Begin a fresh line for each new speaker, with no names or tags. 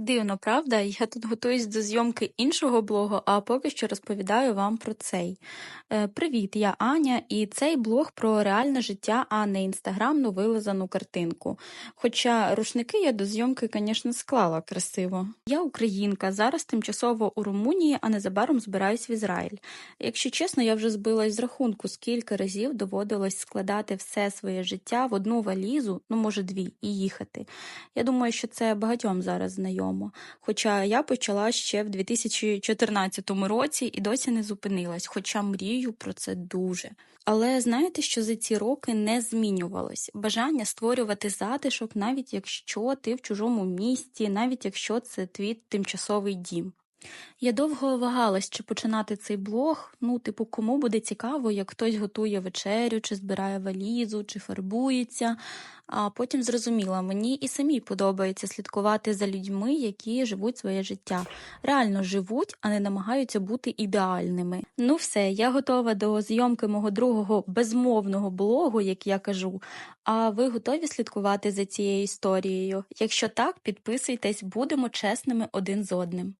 Дивно, правда? Я тут готуюсь до зйомки іншого блогу, а поки що розповідаю вам про цей. Е, Привіт, я Аня, і цей блог про реальне життя, а не інстаграмну вилизану картинку. Хоча рушники я до зйомки, звісно, склала красиво. Я українка, зараз тимчасово у Румунії, а незабаром збираюсь в Ізраїль. Якщо чесно, я вже збилась з рахунку, скільки разів доводилось складати все своє життя в одну валізу, ну може дві, і їхати. Я думаю, що це багатьом зараз знайомо. Хоча я почала ще в 2014 році і досі не зупинилась, хоча мрію про це дуже. Але знаєте, що за ці роки не змінювалось бажання створювати затишок, навіть якщо ти в чужому місті, навіть якщо це твій тимчасовий дім. Я довго вагалась, чи починати цей блог. Ну, типу, кому буде цікаво, як хтось готує вечерю, чи збирає валізу, чи фарбується. А потім зрозуміла, мені і самій подобається слідкувати за людьми, які живуть своє життя. Реально живуть, а не намагаються бути ідеальними. Ну, все, я готова до зйомки мого другого безмовного блогу, як я кажу. А ви готові слідкувати за цією історією? Якщо так, підписуйтесь, будемо чесними один з одним.